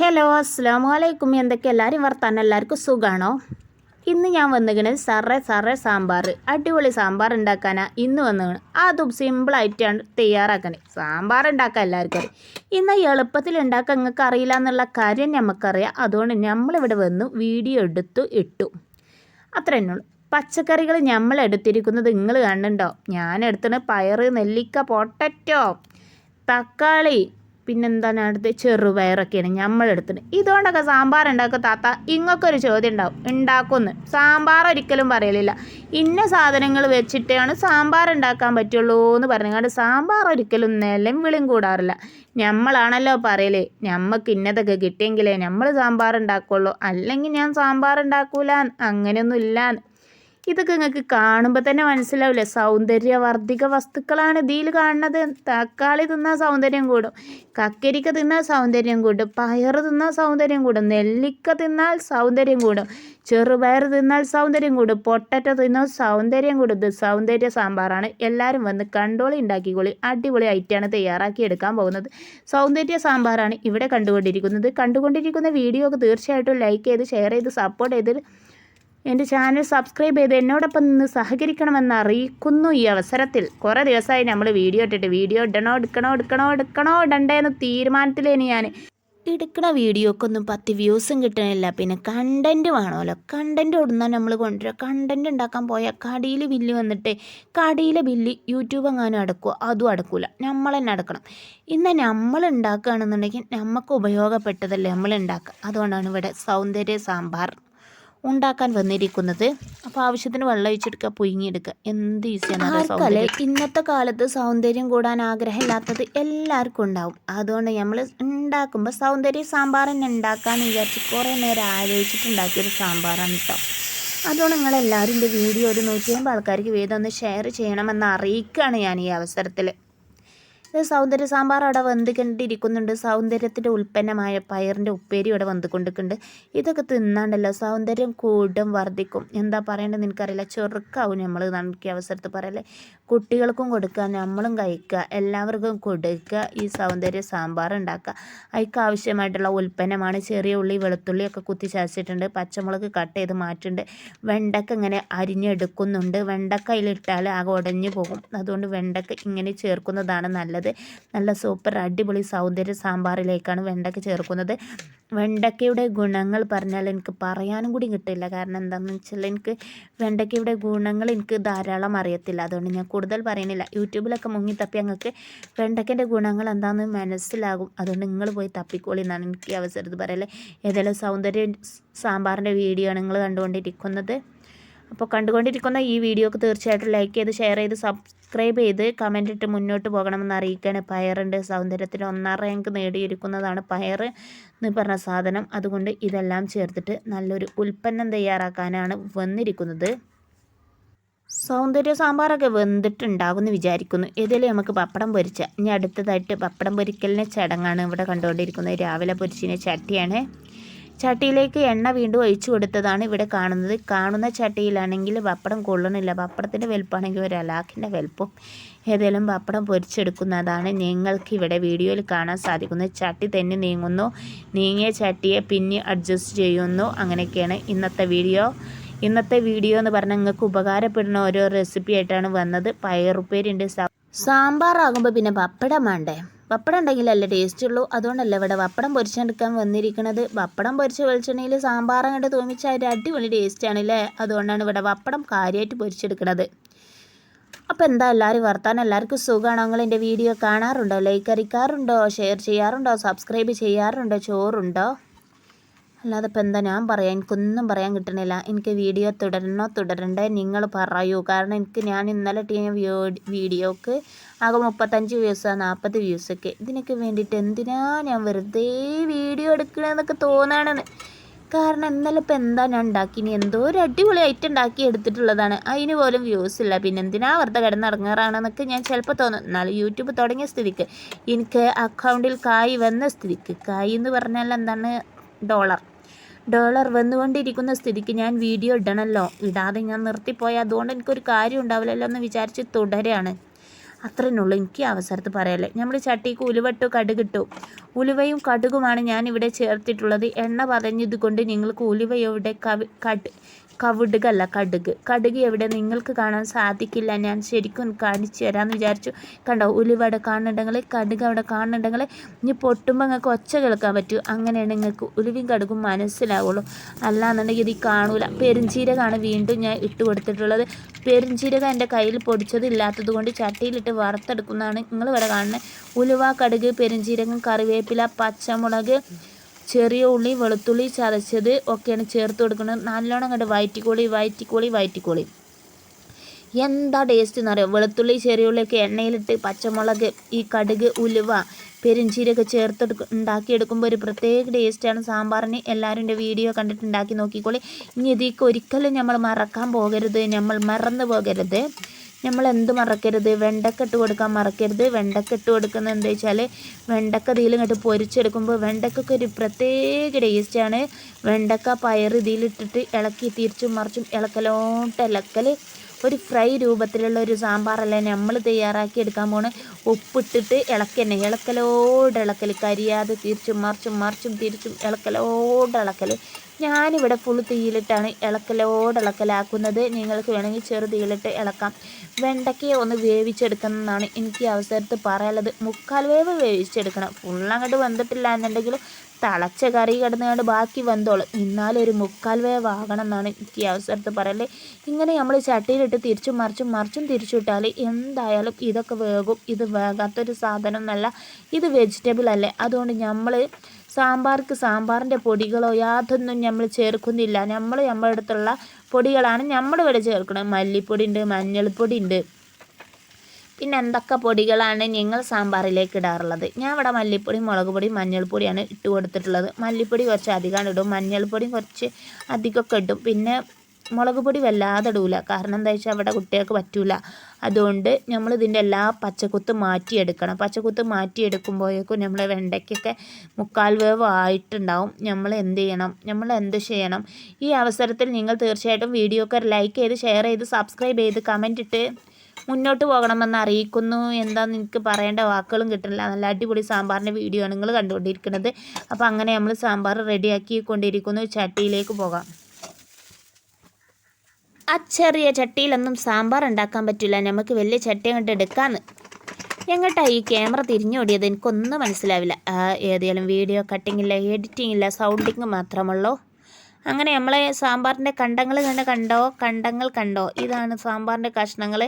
Hello അസ്സാം വലൈക്കും എന്തൊക്കെ എല്ലാവരും വർത്താനം? എല്ലാവർക്കും സുഖമാണോ ഇന്ന് ഞാൻ വന്നിരിക്കുന്നത് സറ സറ സാമ്പാർ. അടിപൊളി സാമ്പാർ ഉണ്ടാക്കാനാണ് ഇന്ന് വന്നിരിക്കുന്നത് അതും സിമ്പിളായിട്ടാണ് തയ്യാറാക്കണേ. സാമ്പാർ ഉണ്ടാക്കാൻ എല്ലാവർക്കും അറിയാം. ഇന്ന് എളുപ്പത്തിൽ ഉണ്ടാക്കാൻ നിങ്ങൾക്ക് അറിയില്ല എന്നുള്ള കാര്യം നമുക്കറിയാം. അതുകൊണ്ട് നമ്മളിവിടെ വന്ന് വീഡിയോ എടുത്തു ഇട്ടു. അത്ര തന്നെയുള്ളൂ പച്ചക്കറികൾ നമ്മൾ എടുത്തിരിക്കുന്നത് നിങ്ങൾ കണ്ടുണ്ടോ ഞാൻ എടുത്തത് പയറ് നെല്ലിക്ക പൊട്ടറ്റോ തക്കാളി പിന്നെന്താണ് അടുത്ത്? ചെറുപയറൊക്കെയാണ് നമ്മളെടുത്തത് ഇതുകൊണ്ടൊക്കെ സാമ്പാർ ഉണ്ടാക്കും താത്ത ഇങ്ങൊക്കൊരു ചോദ്യം ഉണ്ടാവും ഉണ്ടാക്കുമെന്ന്. സാമ്പാർ ഒരിക്കലും പറയലില്ല. ഇന്ന സാധനങ്ങൾ വെച്ചിട്ടാണ് സാമ്പാർ ഉണ്ടാക്കാൻ പറ്റുള്ളൂ എന്ന് പറഞ്ഞു പറഞ്ഞാണ്ട് സാമ്പാർ ഒരിക്കലും നിലം വിളിയും കൂടാറില്ല. നമ്മളാണല്ലോ പറയലേ. ഞമ്മക്ക് ഇന്നതൊക്കെ കിട്ടിയെങ്കിലേ നമ്മൾ സാമ്പാർ ഉണ്ടാക്കുള്ളൂ അല്ലെങ്കിൽ ഞാൻ സാമ്പാർ ഉണ്ടാക്കൂല അങ്ങനെയൊന്നും ഇല്ല ഇതൊക്കെ നിങ്ങൾക്ക് കാണുമ്പോൾ തന്നെ മനസ്സിലാവില്ലേ സൗന്ദര്യവർദ്ധിക വസ്തുക്കളാണ് ഇതിൽ കാണുന്നത്. തക്കാളി തിന്നാൽ സൗന്ദര്യം കൂടും. കക്കരിക്ക തിന്നാൽ സൗന്ദര്യം കൂടും. പയർ തിന്നാൽ സൗന്ദര്യം കൂടും. നെല്ലിക്ക തിന്നാൽ സൗന്ദര്യം കൂടും. ചെറുപയർ തിന്നാൽ സൗന്ദര്യം കൂടും. പൊട്ടറ്റോ തിന്നാൽ സൗന്ദര്യം കൂടും. ഇത് സൗന്ദര്യ സാമ്പാറാണ്. എല്ലാവരും വന്ന് കണ്ടോളി ഉണ്ടാക്കിക്കോളി. അടിപൊളി ഐറ്റാണ് തയ്യാറാക്കി എടുക്കാൻ പോകുന്നത്. സൗന്ദര്യ സാമ്പാറാണ് ഇവിടെ കണ്ടുകൊണ്ടിരിക്കുന്നത്. കണ്ടുകൊണ്ടിരിക്കുന്ന വീഡിയോ ഒക്കെ തീർച്ചയായിട്ടും ലൈക്ക് ചെയ്ത് ഷെയർ ചെയ്ത് സപ്പോർട്ട് ചെയ്ത് എന്റെ ചാനൽ സബ്സ്ക്രൈബ് ചെയ്ത് എന്നോടൊപ്പം നിന്ന് സഹകരിക്കണമെന്ന് അറിയിക്കുന്നു ഈ അവസരത്തിൽ. കുറേ ദിവസമായി നമ്മൾ വീഡിയോ ഇട്ടിട്ട് വീഡിയോ ഇടണോ എടുക്കണോ എടുക്കണോ എടുക്കണോ ഇടണ്ടേ എന്ന് തീരുമാനത്തിലേന് ഞാൻ എടുക്കണ വീഡിയോക്കൊന്നും പത്ത് വ്യൂസും കിട്ടണില്ല. പിന്നെ കണ്ടന്റ് വേണമല്ലോ. കണ്ടന്റ് ഓടുന്നാൽ നമ്മൾ കൊണ്ടുവരിക കണ്ടന്റ് ഉണ്ടാക്കാൻ പോയാൽ കടിയിൽ ബില്ല് വന്നിട്ട് കടിയിലെ ബില്ല് യൂട്യൂബ് എങ്ങാനും അടക്കുമോ അതും അടക്കൂല. നമ്മൾ തന്നെ അടക്കണം. ഇന്ന് നമ്മൾ ഉണ്ടാക്കുകയാണെന്നുണ്ടെങ്കിൽ നമുക്ക് ഉപയോഗപ്പെട്ടതല്ലേ നമ്മൾ ഉണ്ടാക്കുക. അതുകൊണ്ടാണ് ഇവിടെ സൗന്ദര്യ സാമ്പാർ. ഉണ്ടാക്കാൻ വന്നിരിക്കുന്നത്. അപ്പോൾ ആവശ്യത്തിന് വെള്ളം ഒഴിച്ചെടുക്കുക പുഴുങ്ങിയെടുക്കുക. എന്ത് ഈസിയാണ് ഇന്നത്തെ കാലത്ത് സൗന്ദര്യം കൂടാൻ ആഗ്രഹമില്ലാത്തത് എല്ലാവർക്കും ഉണ്ടാവും. അതുകൊണ്ട് നമ്മൾ ഉണ്ടാക്കുമ്പോൾ സൗന്ദര്യ സാമ്പാർ തന്നെ ഉണ്ടാക്കാമെന്ന് വിചാരിച്ച് കുറേ നേരം ആലോചിച്ചിട്ട് ഉണ്ടാക്കിയൊരു സാമ്പാറാണ് കേട്ടോ അതുകൊണ്ട് നിങ്ങൾ എല്ലാവരും എന്റെ വീഡിയോ ഒരു നൂറ്റി അമ്പത് ആൾക്കാർക്ക് വീതം ഒന്ന് ഷെയർ ചെയ്യണമെന്ന് അറിയിക്കുകയാണ് ഞാൻ ഈ അവസരത്തിൽ സൗന്ദര്യ സാമ്പാർ അവിടെ വെന്തുകൊണ്ടിരിക്കുന്നുണ്ട്. സൗന്ദര്യത്തിന്റെ ഉൽപ്പന്നമായ പയറിന്റെ ഉപ്പേരി ഇവിടെ വെന്തുകൊണ്ടിരിക്കുന്നുണ്ട്. ഇതൊക്കെ തിന്നാണ്ടല്ലോ. സൗന്ദര്യം കൂടും വർദ്ധിക്കും. എന്താ പറയേണ്ടത് എനിക്കറിയില്ല. ചെറുക്കാവും നമ്മൾ നമുക്ക് അവസരത്തിൽ പറയല്ലേ. കുട്ടികൾക്കും കൊടുക്കുക നമ്മളും കഴിക്കുക എല്ലാവർക്കും കൊടുക്കുക ഈ സൗന്ദര്യ സാമ്പാർ ഉണ്ടാക്കുക. അതിക്ക് ആവശ്യമായിട്ടുള്ള ഉൽപ്പന്നമാണ്. ചെറിയ ഉള്ളി വെളുത്തുള്ളി ഒക്കെ കുത്തി ചതച്ചിട്ടുണ്ട്. പച്ചമുളക് കട്ട് ചെയ്ത് മാറ്റുന്നുണ്ട്. വെണ്ടക്ക ഇങ്ങനെ അരിഞ്ഞെടുക്കുന്നുണ്ട്. വെണ്ടക്ക അതിലിട്ടാൽ ആകെ ഉടഞ്ഞു പോകും. അതുകൊണ്ട് വെണ്ടക്ക ഇങ്ങനെ ചേർക്കുന്നതാണ് നല്ലത്. നല്ല സൂപ്പർ അടിപൊളി സൗന്ദര്യ സാമ്പാറിലേക്കാണ് വെണ്ടയ്ക്ക ചേർക്കുന്നത്. വെണ്ടയ്ക്കയുടെ ഗുണങ്ങൾ പറഞ്ഞാൽ എനിക്ക് പറയാനും കൂടി കിട്ടില്ല. കാരണം എന്താണെന്ന് വെച്ചാൽ എനിക്ക് വെണ്ടയ്ക്കയുടെ ഗുണങ്ങൾ എനിക്ക് ധാരാളം അറിയത്തില്ല. അതുകൊണ്ട് ഞാൻ കൂടുതൽ പറയുന്നില്ല. യൂട്യൂബിലൊക്കെ മുങ്ങി തപ്പി ഞങ്ങൾക്ക് വെണ്ടയ്ക്കന്റെ ഗുണങ്ങൾ എന്താണെന്ന് മനസ്സിലാകും. അതുകൊണ്ട് നിങ്ങൾ പോയി തപ്പിക്കോളി എന്നാണ് എനിക്ക് ഈ അവസരത്തിൽ പറയല്ലേ ഏതെല്ലാം സൗന്ദര്യ സാമ്പാറിന്റെ വീഡിയോ ആണ് നിങ്ങൾ കണ്ടുകൊണ്ടിരിക്കുന്നത്. അപ്പോൾ കണ്ടുകൊണ്ടിരിക്കുന്ന ഈ വീഡിയോക്ക് തീർച്ചയായിട്ടും ലൈക്ക് ചെയ്ത് ഷെയർ ചെയ്ത് സബ്സ്ക്രൈബ് ചെയ്ത് കമന്റ് ഇട്ട് മുന്നോട്ട് പോകണമെന്ന് അറിയിക്കുകയാണ്. പയറിന്റെ സൗന്ദര്യത്തിന് ഒന്നാം റാങ്ക് നേടിയിരിക്കുന്നതാണ് പയർ എന്ന് പറഞ്ഞ സാധനം. അതുകൊണ്ട് ഇതെല്ലാം ചേർത്തിട്ട് നല്ലൊരു ഉൽപ്പന്നം തയ്യാറാക്കാനാണ് വന്നിരിക്കുന്നത്. സൗന്ദര്യ സാമ്പാറൊക്കെ വെന്തിട്ടുണ്ടാകുമെന്ന് വിചാരിക്കുന്നു. ഇതിൽ നമുക്ക് പപ്പടം പൊരിച്ച ഇനി അടുത്തതായിട്ട് പപ്പടം പൊരിക്കലിന്റെ ചടങ്ങാണ് ഇവിടെ കണ്ടുകൊണ്ടിരിക്കുന്നത്. രാവിലെ പൊരിച്ചതിനെ ചട്ടിയാണ്. ചട്ടിയിലേക്ക് എണ്ണ വീണ്ടും ഒഴിച്ചു കൊടുത്തതാണ് ഇവിടെ കാണുന്നത്. കാണുന്ന ചട്ടിയിലാണെങ്കിൽ പപ്പടം കൊള്ളണില്ല. പപ്പടത്തിന്റെ വലുപ്പമാണെങ്കിൽ ഒരു അലാഖിന്റെ വലുപ്പം ഏതെങ്കിലും പപ്പടം പൊരിച്ചെടുക്കുന്നതാണ് നിങ്ങൾക്ക് ഇവിടെ വീഡിയോയിൽ കാണാൻ സാധിക്കുന്നത്. ചട്ടി തന്നെ നീങ്ങുന്നു. നീങ്ങിയ ചട്ടിയെ പിന്നെ അഡ്ജസ്റ്റ് ചെയ്യുന്നു. അങ്ങനെയൊക്കെയാണ് ഇന്നത്തെ വീഡിയോ. ഇന്നത്തെ വീഡിയോ എന്ന് പറഞ്ഞാൽ നിങ്ങൾക്ക് ഉപകാരപ്പെടുന്ന ഓരോ റെസിപ്പി ആയിട്ടാണ് വന്നത്. പയറുപ്പേരിന്റെ സാമ്പാറാകുമ്പോൾ പിന്നെ പപ്പടം വേണ്ടേ? പപ്പടം ഉണ്ടെങ്കിലല്ലേ ടേസ്റ്റ് ഉള്ളൂ അതുകൊണ്ടല്ല ഇവിടെ പപ്പടം പൊരിച്ചെടുക്കാൻ വന്നിരിക്കുന്നത് വപ്പടം പൊരിച്ച വെളിച്ചെണ്ണയിൽ സാമ്പാർ അങ്ങോട്ട് തോന്നിച്ചാൽ ഒരു അടിപൊളി ടേസ്റ്റാണ് അല്ലേ അതുകൊണ്ടാണ് ഇവിടെ വപ്പടം കാര്യമായിട്ട് പൊരിച്ചെടുക്കുന്നത് അപ്പോൾ എന്താ എല്ലാവരും വർത്താനം? എല്ലാവർക്കും സുഖമാണോ നിങ്ങൾ എന്റെ വീഡിയോ കാണാറുണ്ടോ? ലൈക്ക് അറിയിക്കാറുണ്ടോ ഷെയർ ചെയ്യാറുണ്ടോ? സബ്സ്ക്രൈബ് ചെയ്യാറുണ്ടോ? ചോറുണ്ടോ? അല്ലാതെ ഇപ്പം എന്താ ഞാൻ പറയാം? എനിക്കൊന്നും പറയാൻ കിട്ടണില്ല. എനിക്ക് വീഡിയോ തുടരണോ? തുടരണ്ടേ? നിങ്ങൾ പറയൂ. കാരണം എനിക്ക് ഞാൻ ഇന്നലെ ടീം വീഡിയോക്ക് ആകെ മുപ്പത്തഞ്ച് വ്യൂസാണ് നാൽപ്പത് വ്യൂസൊക്കെ ഇതിനൊക്കെ വേണ്ടിയിട്ട് എന്തിനാ ഞാൻ വെറുതെ വീഡിയോ എടുക്കണമെന്നൊക്കെ തോന്നണമെന്ന് കാരണം ഇന്നലെ ഇപ്പം എന്താ ഞാൻ ഉണ്ടാക്കി? ഇനി എന്തോ ഒരു അടിപൊളി ഐറ്റം ഉണ്ടാക്കി എടുത്തിട്ടുള്ളതാണ്. അതിന് പോലും വ്യൂസ് ഇല്ല. പിന്നെ എന്തിനാ വെറുതെ കിടന്നിറങ്ങാറാണെന്നൊക്കെ ഞാൻ ചിലപ്പോൾ തോന്നും. എന്നാലും യൂട്യൂബ് തുടങ്ങിയ സ്ഥിതിക്ക്. എനിക്ക് അക്കൗണ്ടിൽ കായ് വന്ന സ്ഥിതിക്ക്. കായ് എന്ന് പറഞ്ഞാൽ എന്താണ്? ഡോളർ ഡോളർ വന്നുകൊണ്ടിരിക്കുന്ന സ്ഥിതിക്ക് ഞാൻ വീഡിയോ ഇടണമല്ലോ ഇടാതെ ഞാൻ നിർത്തിപ്പോയാൽ അതുകൊണ്ട് എനിക്കൊരു കാര്യം ഉണ്ടാവില്ലല്ലോ എന്ന് വിചാരിച്ച് തുടരുകയാണ് അത്രേനുള്ളൂ എനിക്ക് അവസരത്ത് പറയല്ലേ? നമ്മൾ ചട്ടിക്ക് ഉലുവട്ടു കടുകിട്ടു. ഉലുവയും കടുകുമാണ് ഞാൻ ഇവിടെ ചേർത്തിട്ടുള്ളത്. എണ്ണ പതഞ്ഞത് കൊണ്ട് നിങ്ങൾക്ക് ഉലുവയുടെ കവി കട് കവിടുകല്ല കടുക്. കടുക് എവിടെ? നിങ്ങൾക്ക് കാണാൻ സാധിക്കില്ല. ഞാൻ ശരിക്കും കാണിച്ചു തരാമെന്ന് വിചാരിച്ചു. കണ്ടോ? ഉലുവ അവിടെ കാണുന്നുണ്ടെങ്കിൽ കടുക് അവിടെ കാണുന്നുണ്ടെങ്കിൽ ഇനി പൊട്ടുമ്പോൾ നിങ്ങൾക്ക് ഒച്ച കേൾക്കാൻ പറ്റൂ. അങ്ങനെയാണ് നിങ്ങൾക്ക് ഉലുവയും കടുകും മനസ്സിലാവുള്ളൂ. അല്ലാന്നുണ്ടെങ്കിൽ ഇത് കാണൂല. പെരുംജീരകമാണ് വീണ്ടും ഞാൻ ഇട്ട് കൊടുത്തിട്ടുള്ളത്. പെരുംജീരകം എന്റെ കയ്യിൽ പൊടിച്ചത് ഇല്ലാത്തത് കൊണ്ട് ചട്ടിയിലിട്ട് വറുത്തെടുക്കുന്നതാണ് നിങ്ങൾ ഇവിടെ കാണുന്നത്. ഉലുവ കടുക് പെരുംജീരകം കറിവേപ്പില പച്ചമുളക് ചെറിയ ഉള്ളി വെളുത്തുള്ളി ചതച്ചത് ഒക്കെയാണ് ചേർത്ത് കൊടുക്കുന്നത്. നല്ലോണം കണ്ട് വയറ്റിക്കോളി വയറ്റിക്കോളി വയറ്റിക്കോളി. എന്താ ടേസ്റ്റ് എന്ന് അറിയാം? വെളുത്തുള്ളി ചെറിയ ഉള്ളിയൊക്കെ എണ്ണയിലിട്ട് പച്ചമുളക് ഈ കടുക് ഉലുവ പെരിഞ്ചീരൊക്കെ ചേർത്തെടുക്ക ഉണ്ടാക്കിയെടുക്കുമ്പോൾ ഒരു പ്രത്യേക ടേസ്റ്റാണ് സാമ്പാറിന് എല്ലാവരും എന്റെ വീഡിയോ കണ്ടിട്ട് ഉണ്ടാക്കി നോക്കിക്കോളി. ഇനി ഇതൊക്കെ ഒരിക്കലും നമ്മൾ മറക്കാൻ പോകരുത്. നമ്മൾ മറന്നു പോകരുത്. നമ്മൾ എന്ത് മറക്കരുത്? വെണ്ടക്ക ഇട്ട് കൊടുക്കാൻ മറക്കരുത്. വെണ്ടക്ക ഇട്ട് കൊടുക്കുന്നത് എന്താ വെച്ചാൽ വെണ്ടക്ക ഇതിൽ ഇങ്ങോട്ട് പൊരിച്ചെടുക്കുമ്പോൾ വെണ്ടക്കൊക്കെ ഒരു പ്രത്യേക ടേസ്റ്റാണ് വെണ്ടക്ക പയർ ഇതിലിട്ടിട്ട് ഇളക്കി തിരിച്ചും മറിച്ചും ഇളക്കലോട്ട് ഇളക്കൽ ഒരു ഫ്രൈ രൂപത്തിലുള്ള ഒരു സാമ്പാറല്ല നമ്മൾ തയ്യാറാക്കി എടുക്കാൻ പോണ്? ഉപ്പിട്ടിട്ട് ഇളക്കന്നെ. ഇളക്കലോട് ഇളക്കൽ കരിയാതെ തിരിച്ചും മറിച്ചും മറിച്ചും തിരിച്ചും ഇളക്കലോട് ഇളക്കൽ ഞാനിവിടെ ഫുൾ തീയിലിട്ടാണ് ഇളക്കലോട് ഇളക്കലാക്കുന്നത്. നിങ്ങൾക്ക് വേണമെങ്കിൽ ചെറു തീയിലിട്ട് ഇളക്കാം. വെണ്ടയ്ക്കയെ ഒന്ന് വേവിച്ചെടുക്കുന്നതാണ് എനിക്ക് അവസരത്ത് പറയാനുള്ളത്. മുക്കാൽ വേവ് വേവിച്ചെടുക്കണം. ഫുള്ളങ്ങോട്ട് വന്നിട്ടില്ല എന്നുണ്ടെങ്കിൽ തിളച്ച കറി കിടന്നുകൊണ്ട് ബാക്കി വന്നോളും. എന്നാലും ഒരു മുക്കാൽ വേവ് ആകണം എന്നാണ് എനിക്ക് ഈ അവസരത്ത് പറയല്ലേ ഇങ്ങനെ നമ്മൾ ചട്ടിയിലിട്ട് തിരിച്ചും മറിച്ചും മറിച്ചും തിരിച്ചിട്ടാൽ എന്തായാലും ഇതൊക്കെ വേകും. ഇത് വേകാത്തൊരു സാധനം എന്നല്ല ഇത് വെജിറ്റബിൾ അല്ലേ. അതുകൊണ്ട് നമ്മൾ സാമ്പാർക്ക് സാമ്പാറിന്റെ പൊടികളോ യാതൊന്നും നമ്മൾ ചേർക്കുന്നില്ല. നമ്മൾ നമ്മുടെ അടുത്തുള്ള പൊടികളാണ് നമ്മൾ ഇവിടെ ചേർക്കുന്നത് മല്ലിപ്പൊടി ഉണ്ട് മഞ്ഞൾപ്പൊടി ഉണ്ട് പിന്നെ എന്തൊക്കെ പൊടികളാണ് ഞങ്ങൾ സാമ്പാറിലേക്ക് ഇടാറുള്ളത്? ഞാൻ ഇവിടെ മല്ലിപ്പൊടി മുളക് പൊടി മഞ്ഞൾപ്പൊടിയാണ് ഇട്ട് കൊടുത്തിട്ടുള്ളത്. മല്ലിപ്പൊടി കുറച്ച് അധികമാണ് ഇടും. മഞ്ഞൾപ്പൊടി കുറച്ച് അധികമൊക്കെ ഇടും. പിന്നെ മുളക് പൊടി വല്ലാതെ ഇടൂല. കാരണം എന്താ വെച്ചാൽ അവിടെ കുട്ടികൾക്ക് പറ്റൂല. അതുകൊണ്ട് നമ്മൾ ഇതിന്റെ എല്ലാ പച്ചക്കുത്തും മാറ്റിയെടുക്കണം. പച്ചക്കുത്ത് മാറ്റിയെടുക്കുമ്പോഴേക്കും നമ്മൾ വെണ്ടയ്ക്കൊക്കെ മുക്കാൽ വേവ് ആയിട്ടുണ്ടാവും. നമ്മൾ എന്ത് ചെയ്യണം? നമ്മൾ എന്ത് ചെയ്യണം? ഈ അവസരത്തിൽ നിങ്ങൾ തീർച്ചയായിട്ടും വീഡിയോ ഒക്കെ ലൈക്ക് ചെയ്ത് ഷെയർ ചെയ്ത് സബ്സ്ക്രൈബ് ചെയ്ത് കമന്റ് ഇട്ട് മുന്നോട്ട് പോകണമെന്ന് അറിയിക്കുന്നു. എന്താണെന്ന് എനിക്ക് പറയേണ്ട വാക്കുകളും കിട്ടില്ല നല്ല അടിപൊളി സാമ്പാറിന്റെ വീഡിയോ ആണ് നിങ്ങൾ കണ്ടുകൊണ്ടിരിക്കുന്നത്. അപ്പോൾ അങ്ങനെ നമ്മൾ സാമ്പാർ റെഡിയാക്കി കൊണ്ടിരിക്കുന്നു ചട്ടിയിലേക്ക് പോകാം. ആ ചെറിയ ചട്ടിയിലൊന്നും സാമ്പാർ ഉണ്ടാക്കാൻ പറ്റില്ല. നമുക്ക് വലിയ ചട്ടി അങ്ങോട്ട് എടുക്കാമെന്ന് എങ്ങോട്ടാ ഈ ക്യാമറ തിരിഞ്ഞോടിയത് എനിക്കൊന്നും മനസ്സിലാവില്ല. ഏതെങ്കിലും വീഡിയോ കട്ടിങ്ങില്ല എഡിറ്റിംഗ് ഇല്ല സൗണ്ടിങ് മാത്രമുള്ളൂ അങ്ങനെ നമ്മളെ സാമ്പാറിന്റെ കണ്ടങ്ങൾ തന്നെ കണ്ടോ? കണ്ടങ്ങൾ കണ്ടോ? ഇതാണ് സാമ്പാറിന്റെ കഷ്ണങ്ങൾ.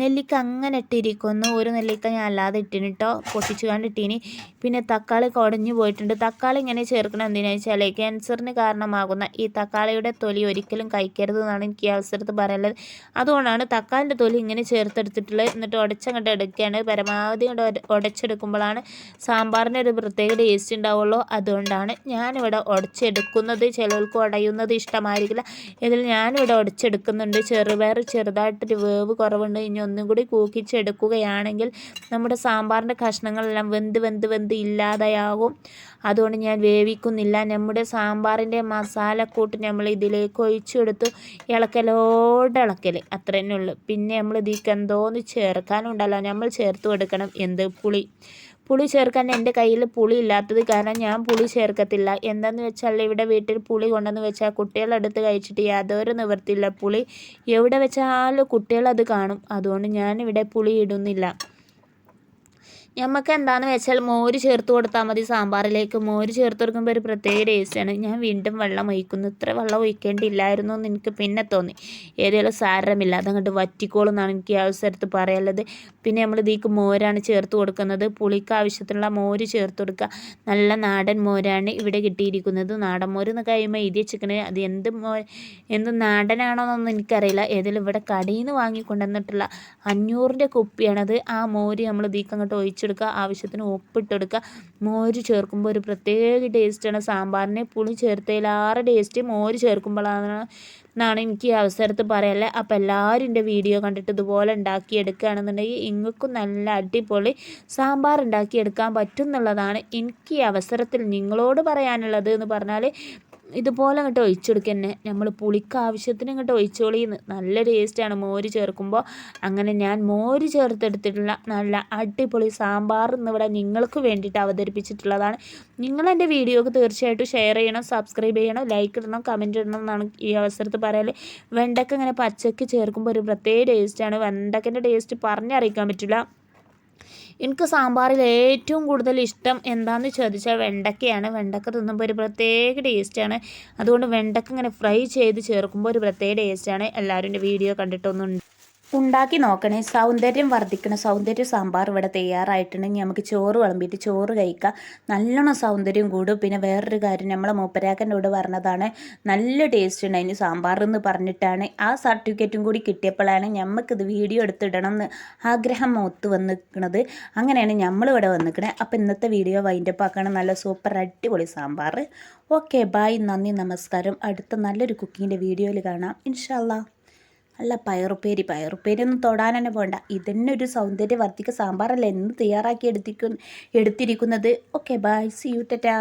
നെല്ലിക്ക അങ്ങനെ ഇട്ടിരിക്കുന്നു. ഒരു നെല്ലിക്ക ഞാൻ അല്ലാതെ ഇട്ടിന് കേട്ടോ പൊട്ടിച്ചു കണ്ടിട്ടിനി പിന്നെ തക്കാളി കുടഞ്ഞു പോയിട്ടുണ്ട്. തക്കാളി ഇങ്ങനെ ചേർക്കണം എന്തിനാ വെച്ചാൽ ക്യാൻസറിന് കാരണമാകുന്ന ഈ തക്കാളിയുടെ തൊലി ഒരിക്കലും കഴിക്കരുത് എന്നാണ് എനിക്ക് ഈ അവസരത്ത് പറയുന്നത് അതുകൊണ്ടാണ് തക്കാളിന്റെ തൊലി ഇങ്ങനെ ചേർത്തെടുത്തിട്ടുള്ളത്. എന്നിട്ട് ഉടച്ചങ്ങോട്ട് എടുക്കുകയാണ്. പരമാവധി കൊണ്ട് ഉടച്ചെടുക്കുമ്പോഴാണ് സാമ്പാറിന് ഒരു പ്രത്യേക ടേസ്റ്റ് ഉണ്ടാവുള്ളൂ. അതുകൊണ്ടാണ് ഞാനിവിടെ ഉടച്ചെടുക്കുന്നത്. ചിലർക്ക് ഉട കളയുന്നത് ഇഷ്ടമായിരിക്കില്ല. ഇതിൽ ഞാനിവിടെ ഉടച്ചെടുക്കുന്നുണ്ട് ചെറുപയർ ചെറുതായിട്ടൊരു വേവ് കുറവുണ്ട്. ഇനി ഒന്നും കൂടി കൂക്കിച്ചെടുക്കുകയാണെങ്കിൽ നമ്മുടെ സാമ്പാറിന്റെ കഷ്ണങ്ങളെല്ലാം വെന്ത് വെന്ത് വെന്ത് ഇല്ലാതെയാകും. അതുകൊണ്ട് ഞാൻ വേവിക്കുന്നില്ല. നമ്മുടെ സാമ്പാറിന്റെ മസാലക്കൂട്ട് നമ്മൾ ഇതിലേക്ക് ഒഴിച്ചെടുത്ത്. ഇളക്കലോടെ ഇളക്കൽ. അത്ര തന്നെ ഉള്ളൂ. പിന്നെ നമ്മൾ ഇതിലേക്ക് എന്തോന്ന് ചേർക്കാനുണ്ടല്ലോ. നമ്മൾ ചേർത്ത് കൊടുക്കണം. എന്ത് പുളി? പുളി ചേർക്കാൻ എന്റെ കയ്യിൽ പുളി ഇല്ലാത്തത് കാരണം ഞാൻ പുളി ചേർക്കത്തില്ല. എന്താണെന്ന് വെച്ചാൽ ഇവിടെ വീട്ടിൽ പുളി കൊണ്ടെന്ന് വെച്ചാൽ കുട്ടികളെടുത്ത് കഴിച്ചിട്ട് യാതൊരു നിവർത്തിയില്ല പുളി എവിടെ വെച്ചാലും കുട്ടികളത് കാണും. അതുകൊണ്ട് ഞാനിവിടെ പുളി ഇടുന്നില്ല. നമുക്ക് എന്താണെന്ന് വെച്ചാൽ മോര് ചേർത്ത് കൊടുത്താൽ മതി സാമ്പാറിലേക്ക്. മോര് ചേർത്ത് കൊടുക്കുമ്പോൾ ഒരു പ്രത്യേക ടേസ്റ്റാണ് ഞാൻ വീണ്ടും വെള്ളം ഒഴിക്കുന്നു. ഇത്ര വെള്ളം ഒഴിക്കേണ്ടിയില്ലായിരുന്നു എന്ന് എനിക്ക് പിന്നെ തോന്നി. ഏതെങ്കിലും സാരമില്ല. അതങ്ങോട്ട് വറ്റിക്കോളും എന്നാണ് എനിക്ക് ഈ അവസരത്ത് പറയാനുള്ളത്. പിന്നെ നമ്മൾ ഇതിക്ക് മോരാണ് ചേർത്ത് കൊടുക്കുന്നത്. പുളിക്ക് ആവശ്യത്തിനുള്ള മോര് ചേർത്ത് കൊടുക്കുക നല്ല നാടൻ മോരാണ് ഇവിടെ കിട്ടിയിരിക്കുന്നത്. നാടൻ മോര് എന്ന് കഴിയുമ്പോൾ എഴുതി വെച്ചിരിക്കണേ. അത് എന്ത് മോ എന്ത് നാടനാണോന്നൊന്നും എനിക്കറിയില്ല. ഏതെങ്കിലും ഇവിടെ കടയിൽ നിന്ന് വാങ്ങിക്കൊണ്ടുവന്നിട്ടുള്ള അഞ്ഞൂറിന്റെ കുപ്പിയാണത്. ആ മോര് നമ്മൾ ഇതിക്ക് അങ്ങോട്ട് ഒഴിച്ചു ഒഴിച്ചെടുക്കുക ആവശ്യത്തിന് ഉപ്പിട്ടെടുക്കുക. മോര് ചേർക്കുമ്പോൾ ഒരു പ്രത്യേക ടേസ്റ്റാണ്. സാമ്പാറിനെ പുളി ചേർത്തതിലാറ് ടേസ്റ്റ് മോര് ചേർക്കുമ്പോഴാണ് എന്നാണ് എനിക്ക് ഈ അവസരത്ത് പറയല്ലേ അപ്പം എല്ലാവരും എന്റെ വീഡിയോ കണ്ടിട്ട് ഇതുപോലെ ഉണ്ടാക്കിയെടുക്കുകയാണെന്നുണ്ടെങ്കിൽ ഇങ്ങൾക്കും നല്ല അടിപൊളി സാമ്പാർ ഉണ്ടാക്കിയെടുക്കാൻ പറ്റും എന്നുള്ളതാണ് എനിക്ക് ഈ അവസരത്തിൽ നിങ്ങളോട് പറയാനുള്ളത് എന്ന് പറഞ്ഞാൽ ഇതുപോലെ അങ്ങോട്ട് ഒഴിച്ചെടുക്കുക തന്നെ നമ്മൾ പുളിക്ക് ആവശ്യത്തിന് ഇങ്ങോട്ട് ഒഴിച്ചോളിന്ന്. നല്ല ടേസ്റ്റാണ് മോര് ചേർക്കുമ്പോൾ അങ്ങനെ ഞാൻ മോര് ചേർത്തെടുത്തിട്ടുള്ള നല്ല അടിപൊളി സാമ്പാർ ഇന്നിവിടെ നിങ്ങൾക്ക് വേണ്ടിയിട്ട് അവതരിപ്പിച്ചിട്ടുള്ളതാണ്. നിങ്ങൾ എന്റെ വീഡിയോക്ക് തീർച്ചയായിട്ടും ഷെയർ ചെയ്യണം സബ്സ്ക്രൈബ് ചെയ്യണം ലൈക്ക് ഇടണം കമന്റ് ഇടണം എന്നാണ് ഈ അവസരത്തിൽ പറയാൻ വെണ്ടക്ക ഇങ്ങനെ പച്ചക്ക് ചേർക്കുമ്പോൾ ഒരു പ്രത്യേക ടേസ്റ്റാണ് വെണ്ടക്കന്റെ ടേസ്റ്റ് പറഞ്ഞറിയിക്കാൻ പറ്റില്ല. എനിക്ക് സാമ്പാറിൽ ഏറ്റവും കൂടുതൽ ഇഷ്ടം എന്താണെന്ന് ചോദിച്ചാൽ വെണ്ടക്കയാണ്. വെണ്ടക്ക തിന്നുമ്പോൾ ഒരു പ്രത്യേക ടേസ്റ്റാണ് അതുകൊണ്ട് വെണ്ടക്ക ഇങ്ങനെ ഫ്രൈ ചെയ്ത് ചേർക്കുമ്പോൾ ഒരു പ്രത്യേക ടേസ്റ്റാണ് എല്ലാവരും വീഡിയോ കണ്ടിട്ടൊന്നും ഉണ്ടാക്കി നോക്കണേ. സൗന്ദര്യം വർദ്ധിക്കണ. സൗന്ദര്യ സാമ്പാർ ഇവിടെ തയ്യാറായിട്ടുണ്ടെങ്കിൽ നമുക്ക് ചോറ് വിളമ്പിയിട്ട് ചോറ് കഴിക്കാം. നല്ലോണം സൗന്ദര്യം കൂടും. പിന്നെ വേറൊരു കാര്യം നമ്മളെ മൂപ്പരാക്കന്റെ കൂടെ പറഞ്ഞതാണ് നല്ല ടേസ്റ്റ് ഉണ്ട് അതിന് സാമ്പാർ എന്ന് പറഞ്ഞിട്ടാണ്. ആ സർട്ടിഫിക്കറ്റും കൂടി കിട്ടിയപ്പോഴാണ് ഞമ്മക്കിത് വീഡിയോ എടുത്തിടണം എന്ന് ആഗ്രഹം ഒത്തു വന്നിരിക്കുന്നത് അങ്ങനെയാണ് നമ്മളിവിടെ വന്നിരിക്കണേ. അപ്പോൾ ഇന്നത്തെ വീഡിയോ വൈൻഡപ്പ് ആക്കണം. നല്ല സൂപ്പർ അടിപൊളി സാമ്പാർ. ഓക്കെ ബായ് നന്ദി നമസ്കാരം. അടുത്ത നല്ലൊരു കുക്കിങ്ങിന്റെ വീഡിയോയിൽ കാണാം. ഇൻഷാല്ലാ അല്ല പയറുപ്പേരി. പയറുപ്പേരി ഒന്നും തൊടാൻ തന്നെ പോകണ്ട ഇതന്നെ ഒരു സൗന്ദര്യവർദ്ധിക സാമ്പാറല്ല? എന്ന് തയ്യാറാക്കി എടുത്തിരിക്കുന്ന എടുത്തിരിക്കുന്നത്. Okay bye see you tata